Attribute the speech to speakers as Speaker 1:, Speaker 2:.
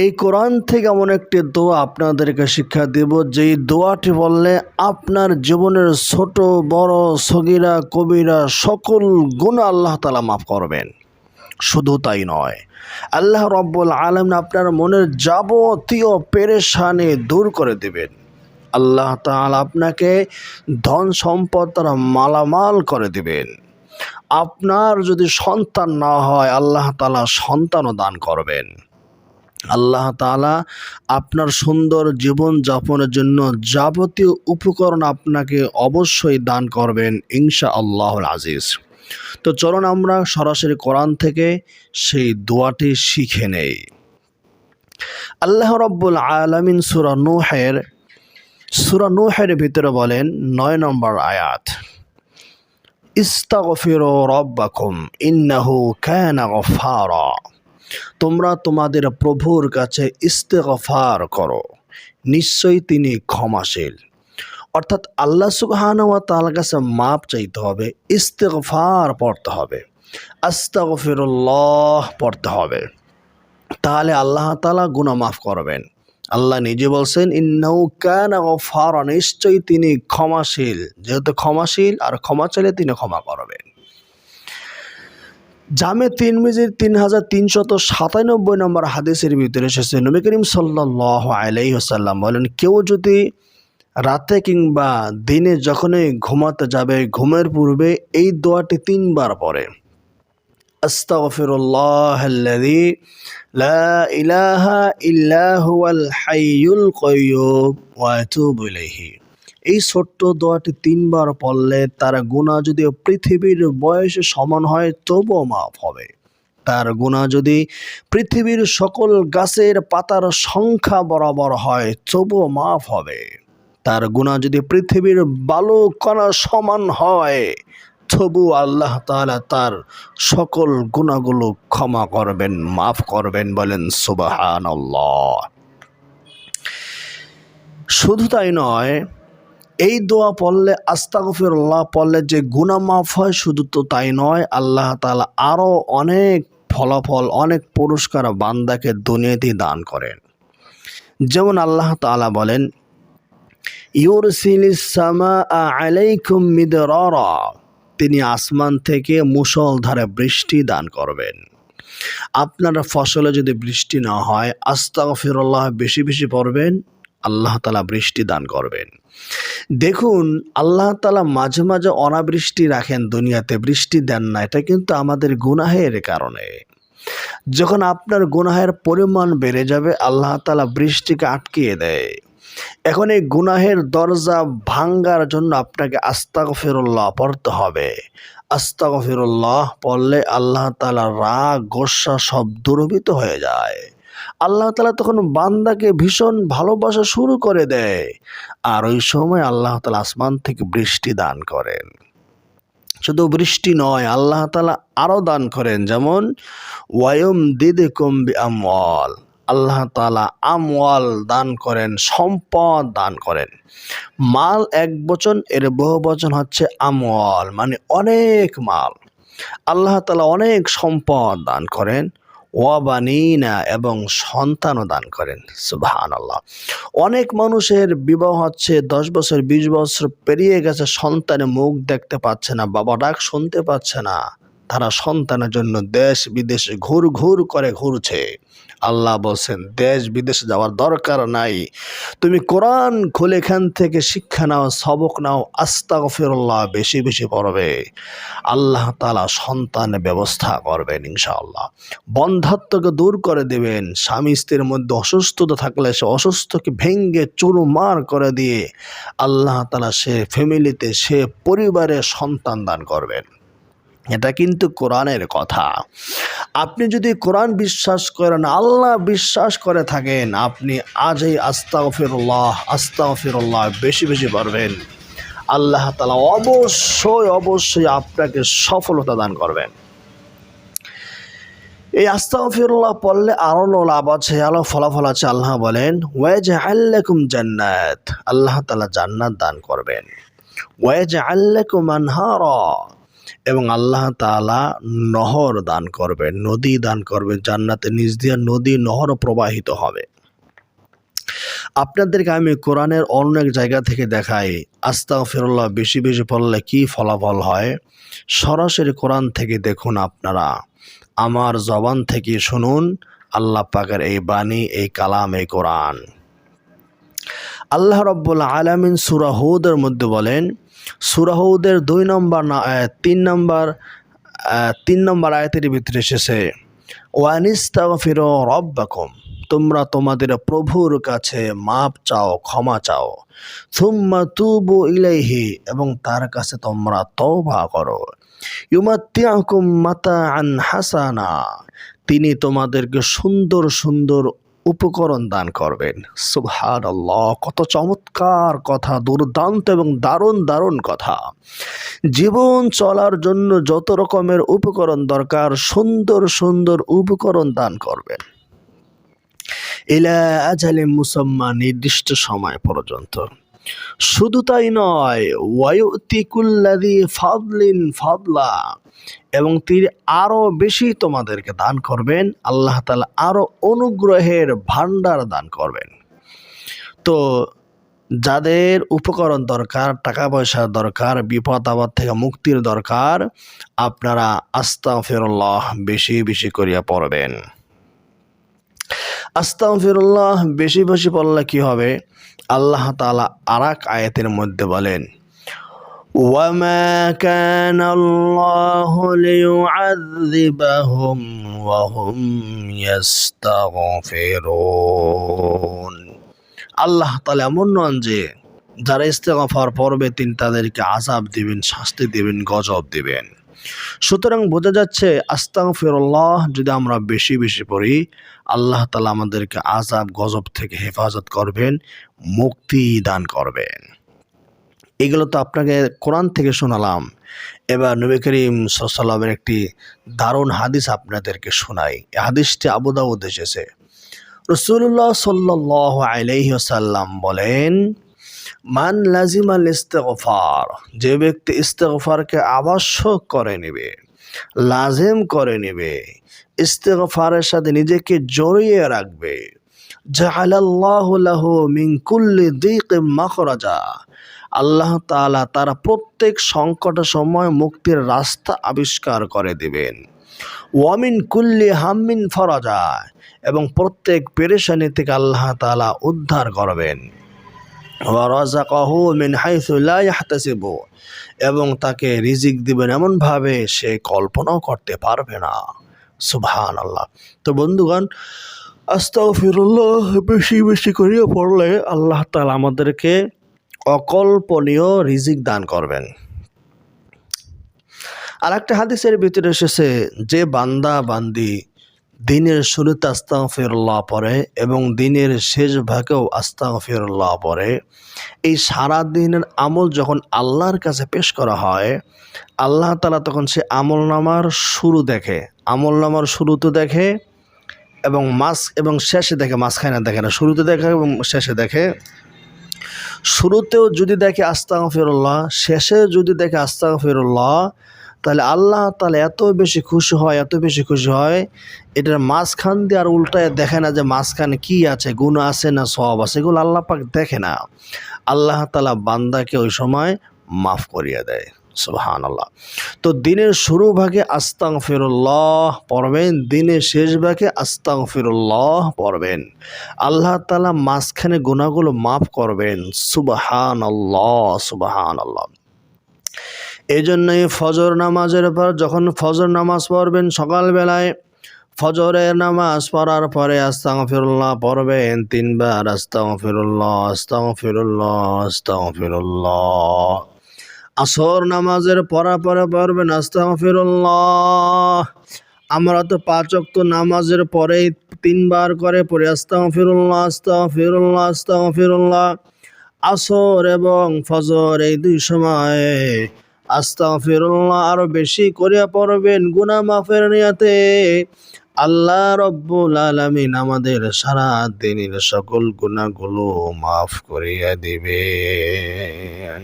Speaker 1: এই কোরআন থেকে এমন একটি দোয়া আপনাদেরকে শিক্ষা দেব, যেই দোয়াটি বললে আপনার জীবনের ছোট, বড়, সগিরা, কবিরা সকল গুণ আল্লাহ তালা মাফ করবেন। শুধু তাই নয়, আল্লাহ রব্বুল আলম আপনার মনের যাবতীয় পেরেশানি দূর করে দেবেন। আল্লাহ তাআলা আপনাকে ধন সম্পদ তারা মালামাল করে দেবেন। আপনার যদি সন্তান না হয়, আল্লাহ তালা সন্তানও দান করবেন। আল্লাহ তাআলা আপনার সুন্দর জীবন যাপনের জন্য যাবতীয় উপকরণ আপনাকে অবশ্যই দান করবেন ইনশা আল্লাহুল আজিজ। তো চলুন আমরা সরাসরি কোরআন থেকে সেই দোয়াটি শিখে নেই। আল্লাহ রব্বুল আলামিন সূরা নূহের সূরা নূহের ভিতরে বলেন নয় নম্বর আয়াত, ইস্তাগফিরু রব্বাকুম ইন্নাহু কানা গফারা তোমরা তোমাদের প্রভুর কাছে ইস্তেগফার করো। নিশ্চয়ই তিনি ক্ষমাশীল। অর্থাৎ আল্লাহ সুবহান ওয়া তাআলার কাছে মাপ চাইতে হবে, ইস্তেগফার পড়তে হবে, আস্তাগফিরুল্লাহ পড়তে হবে। তাহলে আল্লাহ তাআলা গুনাহ মাফ করবেন। আল্লাহ নিজে বলছেন, ইন্নাহু কানা গফারা নিশ্চয়ই তিনি ক্ষমাশীল। যেহেতু ক্ষমাশীল, আর ক্ষমা চাইলে তিনি ক্ষমা করবেন। জামে তিন মিজির তিন হাজার তিনশত সাতানব্বই নম্বর হাদিসের ভিতরে এসেছে, নবী করিম সাল্লাহ আলাই হাসাল্লাম বলেন, কেউ যদি রাতে কিংবা দিনে যখনই ঘুমাতে যাবে, ঘুমের পূর্বে এই দোয়াটি তিনবার হাইয়ুল কাইয়্যুম ওয়া আতুবু ইলাইহি। এই ছোট্ট দোয়াটি তিনবার পড়লে তার গুণা যদি পৃথিবীর বয়সে সমান হয়, তবুও মাফ হবে। তার গুণা যদি পৃথিবীর সকল গাছের পাতার সংখ্যা বরাবর হয়, তবুও মাফ হবে। তার গুণা যদি পৃথিবীর বালু কণা সমান হয় তবু আল্লাহ তাআলা তার সকল গুণাগুলো ক্ষমা করবেন, মাফ করবেন বলেন সুবাহান শুধু তাই নয় এই দোয়া পড়লে, আস্তাগফিরুল্লাহ পড়লে যে গুনাহ মাফ হয়, শুধু তো তাই নয়, আল্লাহ তাআলা আরও অনেক ফলাফল, অনেক পুরস্কার বান্দাকে দুনিয়াতেই দান করেন। যেমন আল্লাহ তাআলা বলেন তিনি আসমান থেকে মুষলধারে বৃষ্টি দান করবেন। আপনার ফসলে যদি বৃষ্টি না হয়, আস্তাগফিরুল্লাহ বেশি বেশি পড়বেন। আল্লাহ তালা বৃষ্টি দান করবেন। দেখুন, আল্লাহ তালা মাঝে মাঝে অনাবৃষ্টি রাখেন দুনিয়াতে, বৃষ্টি দেন না। এটা কিন্তু আমাদের গুনাহের কারণে। যখন আপনার গুনাহের পরিমাণ বেড়ে যাবে, আল্লাহ তালা বৃষ্টিকে আটকিয়ে দেয়। এখন এই গুনাহের দরজা ভাঙ্গার জন্য আপনাকে আস্তাক আস্তাগফিরুল্লাহ পড়তে হবে। আস্তাক আস্তাগফিরুল্লাহ পড়লে আল্লাহ তালা রাগ, গোসা সব দুরবিত হয়ে যায়। আল্লাহ তালা তখন বান্দাকে ভীষণ ভালোবাসা শুরু করে দেয়। আর ওই সময় আল্লাহ তালা আসমান থেকে বৃষ্টি দান করেন। শুধু বৃষ্টি নয়, আল্লাহ তালা আরও দান করেন। যেমন, ওয়ায়ুম দিদে কম্বি আমল আল্লাহ তালা আমওয়াল দান করেন, সম্পদ দান করেন। মাল এক বচন, এর বহু বচন হচ্ছে আমওয়াল মানে অনেক মাল। আল্লাহ তালা অনেক সম্পদ দান করেন। ওয়াবানিনা এবং সন্তানও দান করেন। সুবাহান আল্লাহ অনেক মানুষের বিবাহ হচ্ছে দশ বছর, বিশ বছর পেরিয়ে গেছে, সন্তানে মুখ দেখতে পাচ্ছে না, বাবা ডাক শুনতে পাচ্ছে না। তারা সন্তানের জন্য দেশ বিদেশে ঘুর ঘুর করে ঘুরছে। আল্লাহ বলছেন, দেশ বিদেশে যাওয়ার দরকার নাই। তুমি কোরআন খুলে এখান থেকে শিক্ষা নাও, সবক নাও আস্তা আস্তাগফিরুল্লাহ বেশি বেশি পড়বে। আল্লাহ তালা সন্তানের ব্যবস্থা করবেন ইনশাআল্লাহ। বন্ধাত্মকে দূর করে দেবেন, স্বামী স্ত্রীর মধ্যে অসুস্থতা থাকলে সে অসুস্থকে ভেঙ্গে চুরমার করে দিয়ে আল্লাহ তালা সে ফ্যামিলিতে সে পরিবারে সন্তান দান করবেন। এটা কিন্তু কোরআনের কথা। আপনি যদি কোরআন বিশ্বাস করেন, আল্লাহ বিশ্বাস করে থাকেন, আপনি আজ আজই আস্তাগফিরুল্লাহ আস্তাগফিরুল্লাহ বেশি বেশি পারবেন আল্লাহ তালা অবশ্যই অবশ্যই আপনাকে সফলতা দান করবেন। এই আস্তাগফিরুল্লাহ পড়লে আরও লাভ আছে আরও ফলাফল আছে, আল্লাহ বলেন ওয়াজ আল্লাকুম জান্নাত আল্লাহ তালা জান্নাত দান করবেন। ওয়াজ আল্লাকুম আনহারা এবং আল্লাহ তাআলা নহর দান করবেন, নদী দান করবেন জান্নাতে নিজ দিয়ে নদী নহর প্রবাহিত হবে। আপনাদেরকে আমি কোরআনের অন্য এক জায়গা থেকে দেখাই। আস্তা আস্তাগফিরুল্লাহ, বেশি বেশি পড়লে কি ফলাফল হয়? সরাসরি কোরআন থেকে দেখুন আপনারা। আমার জবান থেকে শুনুন, আল্লাহ পাকের এই বাণী, এই কালাম, এই কোরআন। আল্লাহ রব্বুল আলামিন সুরাহুদের মধ্যে বলেন সুরাহুদের দুই নম্বর না তিন নম্বর তিন নম্বর আয়াতের ভিতরে এসেছে, ওয়ানিস্তাগফির রব্বাকুম তোমরা তোমাদের প্রভুর কাছে মাপ চাও, ক্ষমা চাও থুম্মা তুবু ইলাইহি এবং তার কাছে তোমরা তওবা করো ইউমাত্তিআকুম মাতাআন হাসানা তিনি তোমাদেরকে সুন্দর সুন্দর উপকরণ দান করবেন। সুবহান কত চমৎকার কথা, দুর্দান্ত এবং দারুণ দারুণ কথা। জীবন চলার জন্য যত রকমের উপকরণ দরকার, সুন্দর সুন্দর উপকরণ দান করবেন। ইলা আজালে মুসম্মা, নির্দিষ্ট সময় পর্যন্ত। শুধু তাই নয় ফাদলা, এবং তিনি আরও বেশি তোমাদেরকে দান করবেন, আল্লাহ তালা আরও অনুগ্রহের ভাণ্ডার দান করবেন। তো যাদের উপকরণ দরকার, টাকা পয়সার দরকার, বিপদ আপদ থেকে মুক্তির দরকার, আপনারা আস্তাগফিরুল্লাহ বেশি বেশি করিয়া পড়বেন। আস্তাগফিরুল্লাহ বেশি বেশি পড়লে কি হবে আল্লাহ তাআলা আরাক আয়াতের মধ্যে বলেন وما كان الله ليعذبهم وهم يستغفرون আল্লাহ তাআলা এমন নন যে যারা ইস্তেগফার পড়বে তিনি তাদেরকে আযাব দিবেন শাস্তি দিবেন গজব দিবেন সুতরাং বোঝা যাচ্ছে, আস্তাগফিরুল্লাহ, যদি আমরা বেশি বেশি পড়ি, আল্লাহ তালা আমাদেরকে আযাব গজব থেকে হেফাজত করবেন, মুক্তি দান করবেন। এগুলো তো আপনাকে কোরআন থেকে শোনালাম। এবার নবী করিম সাল্লামের একটি দারুণ হাদিস আপনাদেরকে শোনাই। এই হাদিসটি আবু দাউদ এসেছে। রসুল্লাহ সাল্লাহ আলাইহি সাল্লাম বলেন মান লাজিমাল ইস্তেগফার যে ব্যক্তি ইস্তেগফারকে আবশ্যক করে নেবে, লাজিম করে নেবে, ইস্তেগফারের সাথে নিজেকে জড়িয়ে রাখবে। জাহালাল্লাহু লাহু মিন কুল্লি দিক মাখরাজা, আল্লাহ তাআলা তার প্রত্যেক সংকটের সময় মুক্তির রাস্তা আবিষ্কার করে দিবেন। ওয়ামিন কুল্লি হাম্মিন ফরাজা, এবং প্রত্যেক পেরেশানি থেকে আল্লাহ তাআলা উদ্ধার করবেন। এবং তাকে রিজিক দিবেন এমনভাবে সে কল্পনাও করতে পারবে না। সুবহান আল্লাহ তো বন্ধুগণ, আস্তাগফিরুল্লাহ, বেশি বেশি করিয়ে পড়লে আল্লাহ তাআলা আমাদেরকে অকল্পনীয় রিজিক দান করবেন। আর একটা হাদিসের ভিতরে এসেছে, যে বান্দা বান্দি দিনের শুরুতে আস্তাগফিরুল্লাহ পড়ে এবং দিনের শেষ ভাগেও আস্তাগফিরুল্লাহ পড়ে। এই সারা দিনের আমল যখন আল্লাহর কাছে পেশ করা হয়, আল্লাহ তালা তখন সে আমল নামার শুরু দেখে। আমল নামার শুরুতে দেখে এবং মাস এবং শেষে দেখে, মাঝখানে দেখে না, শুরুতে দেখে এবং শেষে দেখে। শুরুতেও যদি দেখে আস্তাগফিরুল্লাহ, শেষে যদি দেখে আস্তাগফিরুল্লাহ তাহলে আল্লাহ তাহলে এত বেশি খুশি হয়, এত বেশি খুশি হয়, এটার মাঝখান দিয়ে আর উল্টায় দেখে না যে মাঝখানে কি আছে, গুণ আছে না সব আছে, এগুলো আল্লাহ পাক দেখে না। আল্লাহ তালা বান্দাকে ওই সময় মাফ করিয়ে দেয় সুবহান আল্লাহ তো দিনের শুরু ভাগে আস্তাং ফিরুল্লাহ পড়বেন, দিনের শেষ ভাগে আস্তাং ফিরুল্লাহ পড়বেন। আল্লাহ তালা মাঝখানে গুণাগুলো মাফ করবেন সুবহান আল্লাহ সুবহান আল্লাহ এই জন্যই ফজর নামাজের পর যখন ফজর নামাজ পড়বেন সকালবেলায়, ফজরের নামাজ পড়ার পরে আস্তাং ফিরুল্লাহ পড়বেন তিনবার আস্তাং ফিরুল্লাহ আস্তাং ফিরুল্লাহ আস্তাং ফিরুল্লাহ আসর নামাজের পড়া পরে পড়বেন আস্তাং ফিরুল্লাহ আমরা তো পাঁচ অক্ত নামাজের পরেই তিনবার করে পড়ি আস্তাং ফিরুল্লাহ আস্তাং ফিরুল্লাহ আস্তাং ফিরুল্লাহ আসর এবং ফজর এই দুই সময়ে আস্তাগফিরুল্লাহ, আরও বেশি করিয়া পড়বেন গুনা মাফের নিয়াতে। আল্লাহ রব্বুল আলামিন আমাদের সারা দিনের সকল গুনাগুলো মাফ করিয়া দিবেন।